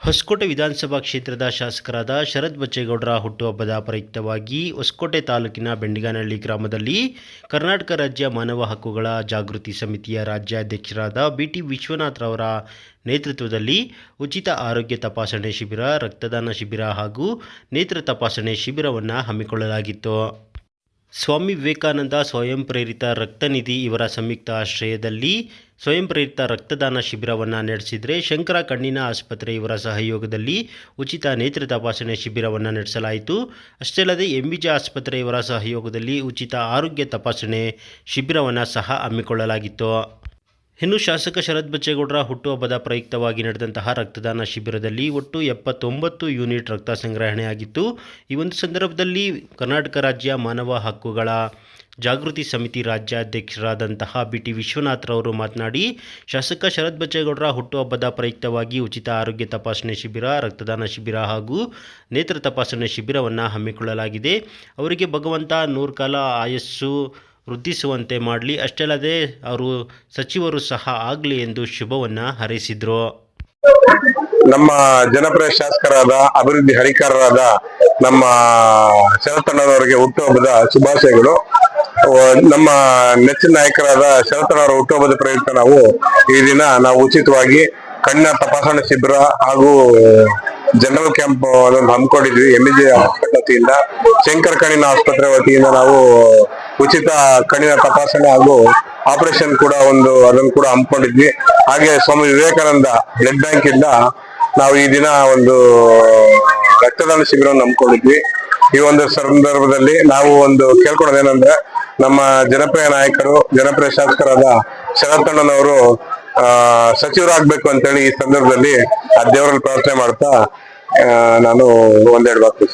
ಹೊಸಕೋಟೆ ವಿಧಾನಸಭಾ ಕ್ಷೇತ್ರದ ಶಾಸಕರಾದ ಶರತ್ ಬಚ್ಚೇಗೌಡರ ಹುಟ್ಟುಹಬ್ಬದ ಪ್ರಯುಕ್ತವಾಗಿ ಹೊಸಕೋಟೆ ತಾಲೂಕಿನ ಬೆಂಡಿಗಾನಹಳ್ಳಿ ಗ್ರಾಮದಲ್ಲಿ ಕರ್ನಾಟಕ ರಾಜ್ಯ ಮಾನವ ಹಕ್ಕುಗಳ ಜಾಗೃತಿ ಸಮಿತಿಯ ರಾಜ್ಯಾಧ್ಯಕ್ಷರಾದ ಬಿ ಟಿ ವಿಶ್ವನಾಥ್ರವರ ನೇತೃತ್ವದಲ್ಲಿ ಉಚಿತ ಆರೋಗ್ಯ ತಪಾಸಣೆ ಶಿಬಿರ, ರಕ್ತದಾನ ಶಿಬಿರ ಹಾಗೂ ನೇತ್ರ ತಪಾಸಣೆ ಶಿಬಿರವನ್ನು ಹಮ್ಮಿಕೊಳ್ಳಲಾಗಿತ್ತು. ಸ್ವಾಮಿ ವಿವೇಕಾನಂದ ಸ್ವಯಂ ಪ್ರೇರಿತ ರಕ್ತನಿಧಿ ಇವರ ಸಂಯುಕ್ತ ಆಶ್ರಯದಲ್ಲಿ ಸ್ವಯಂ ಪ್ರೇರಿತ ರಕ್ತದಾನ ಶಿಬಿರವನ್ನು ನಡೆಸಿದರೆ ಶಂಕರ ಕಣ್ಣಿನ ಆಸ್ಪತ್ರೆ ಇವರ ಸಹಯೋಗದಲ್ಲಿ ಉಚಿತ ನೇತ್ರ ತಪಾಸಣೆ ಶಿಬಿರವನ್ನು ನಡೆಸಲಾಯಿತು. ಅಷ್ಟೇ ಅಲ್ಲದೆ ಎಂಬಿಜೆ ಆಸ್ಪತ್ರೆ ಇವರ ಸಹಯೋಗದಲ್ಲಿ ಉಚಿತ ಆರೋಗ್ಯ ತಪಾಸಣೆ ಶಿಬಿರವನ್ನು ಸಹ ಹಮ್ಮಿಕೊಳ್ಳಲಾಗಿತ್ತು. ಇನ್ನು ಶಾಸಕ ಶರತ್ ಬಚ್ಚೇಗೌಡರ ಹುಟ್ಟುಹಬ್ಬದ ಪ್ರಯುಕ್ತವಾಗಿ ನಡೆದಂತಹ ರಕ್ತದಾನ ಶಿಬಿರದಲ್ಲಿ ಒಟ್ಟು ಎಪ್ಪತ್ತೊಂಬತ್ತು ಯೂನಿಟ್ ರಕ್ತ ಸಂಗ್ರಹಣೆಯಾಗಿತ್ತು. ಈ ಒಂದು ಸಂದರ್ಭದಲ್ಲಿ ಕರ್ನಾಟಕ ರಾಜ್ಯ ಮಾನವ ಹಕ್ಕುಗಳ ಜಾಗೃತಿ ಸಮಿತಿ ರಾಜ್ಯಾಧ್ಯಕ್ಷರಾದಂತಹ ಬಿ ಟಿ ವಿಶ್ವನಾಥ್ರವರು ಮಾತನಾಡಿ, ಶಾಸಕ ಶರತ್ ಬಚ್ಚೇಗೌಡರ ಹುಟ್ಟುಹಬ್ಬದ ಪ್ರಯುಕ್ತವಾಗಿ ಉಚಿತ ಆರೋಗ್ಯ ತಪಾಸಣೆ ಶಿಬಿರ, ರಕ್ತದಾನ ಶಿಬಿರ ಹಾಗೂ ನೇತ್ರ ತಪಾಸಣೆ ಶಿಬಿರವನ್ನು ಹಮ್ಮಿಕೊಳ್ಳಲಾಗಿದೆ. ಅವರಿಗೆ ಭಗವಂತ ನೂರು ಕಾಲ ಆಯಸ್ಸು ವೃದ್ಧಿಸುವಂತೆ ಮಾಡಲಿ. ಅಷ್ಟೇ ಅಲ್ಲದೆ ಅವರು ಸಚಿವರು ಸಹ ಆಗಲಿ ಎಂದು ಶುಭವನ್ನು ಹರಿಸಿದ್ರು. ನಮ್ಮ ಜನಪ್ರಿಯ ಶಾಸಕರಾದ, ಅಭಿವೃದ್ಧಿ ಹರಿಕಾರರಾದ ನಮ್ಮ ಶರತಣ್ಣನವರಿಗೆ ಹುಟ್ಟುಹಬ್ಬದ ಶುಭಾಶಯಗಳು. ನಮ್ಮ ನೆಚ್ಚಿನ ನಾಯಕರಾದ ಶರತಣ್ಣವರ ಹುಟ್ಟುಹಬ್ಬದ ಪ್ರಯುಕ್ತ ನಾವು ಈ ದಿನ ನಾವು ಉಚಿತವಾಗಿ ಕಣ್ಣ ತಪಾಸಣೆ ಶಿಬಿರ ಹಾಗೂ ಜನರಲ್ ಕ್ಯಾಂಪ್ ಅದನ್ನು ಹಮ್ಮಿಕೊಂಡಿದ್ವಿ. ಎಂ ಜಿ ಹಾಸ್ಪಿಟಲ್ ವತಿಯಿಂದ, ಶಂಕರ್ ಕಣ್ಣಿನ ಆಸ್ಪತ್ರೆ ವತಿಯಿಂದ ನಾವು ಉಚಿತ ಕಣ್ಣಿನ ತಪಾಸಣೆ ಹಾಗೂ ಆಪರೇಷನ್ ಕೂಡ ಒಂದು ಅದನ್ನು ಕೂಡ ಹಮ್ಮಿಕೊಂಡಿದ್ವಿ. ಹಾಗೆ ಸ್ವಾಮಿ ವಿವೇಕಾನಂದ ಬ್ಲಡ್ ಬ್ಯಾಂಕ್ ಇಂದ ನಾವು ಈ ದಿನ ಒಂದು ರಕ್ತದಾನ ಶಿಬಿರವನ್ನು ಹಮ್ಮಿಕೊಂಡಿದ್ವಿ. ಈ ಒಂದು ಸಂದರ್ಭದಲ್ಲಿ ನಾವು ಒಂದು ಕೇಳ್ಕೊಳೋದೇನಂದ್ರೆ ನಮ್ಮ ಜನಪ್ರಿಯ ನಾಯಕರು, ಜನಪ್ರಿಯ ಶಾಸಕರಾದ ಶರತ್ತಣ್ಣನವರು ಆ ಸಚಿವರಾಗ್ಬೇಕು ಅಂತೇಳಿ ಈ ಸಂದರ್ಭದಲ್ಲಿ ಆ ದೇವರಲ್ಲಿ ಪ್ರಾರ್ಥನೆ ಮಾಡ್ತಾ ನಾನು ಒಂದೆರಡು ಮಾತು